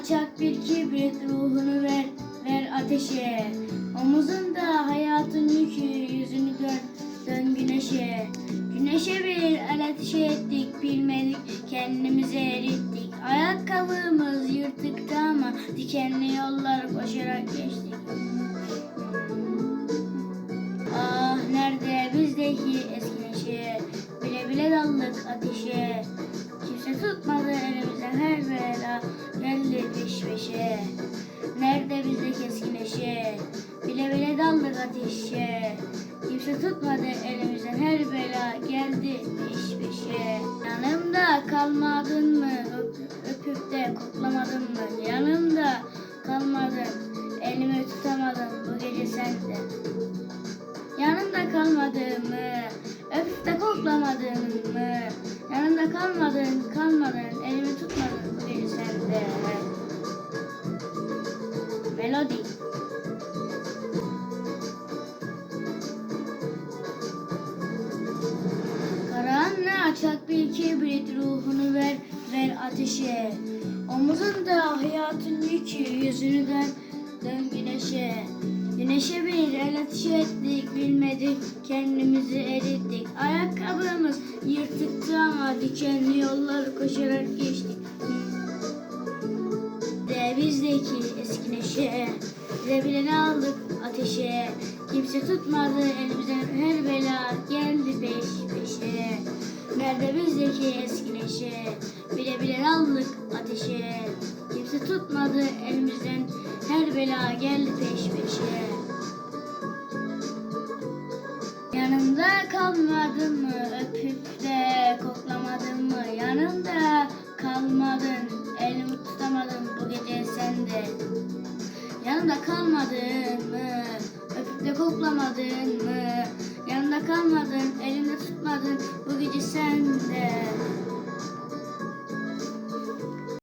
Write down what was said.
açak bir kibrit ruhunu ver ver ateşe. Omuzunda hayatın yükü yüzünü dön dön güneşe. Güneşe bir el ateşe ettik bilmedik kendimizi erittik. Ayakkabımız yırtıktı ama dikenli yollar koşarak geçtik. Ah nerede? Bizdeki eski neşe. Bile bile daldık ateşe. Kimse tutmadı elimizden her peşe. Nerede bizdeki eski neşe Bile bile daldık ateşe. Kimse tutmadı elimizden her bela Geldi peş peşe. Yanımda kalmadın mı? Öp- Öpüp de koklamadın mı? Yanımda kalmadın Elimi tutamadın. Bu gece sende Yanımda kalmadın mı? Öpüp de koklamadın mı? Yanımda kalmadın, kalmadın, elimi tutmadın Melodi. Karanlığa açak bir kibrit ruhunu ver, ver ateşe. Omuzunda hayatın yükü, yüzünü dön, dön güneşe. Güneşe bir el ateşi ettik, bilmedik, kendimizi erittik. Ayakkabımız yırtıktı ama dikenli yolları koşarak geçtik. De bizdeki eski neşe, bize bileni aldık ateşe. Kimse tutmadı elimizden her bela geldi peş peşe. Nerede bizdeki eski neşe, bile bile aldık ateşe. Kimse tutmadı elimizden her bela geldi peş peşe. Yanımda kalmadın mı öpüp de koklamadın mı? Yanımda kalmadın elimi tutamadın bu gece sende. Yanımda kalmadın mı? Öpüp de koklamadın mı? Yanımda kalmadın, elimde tutmadın bu gece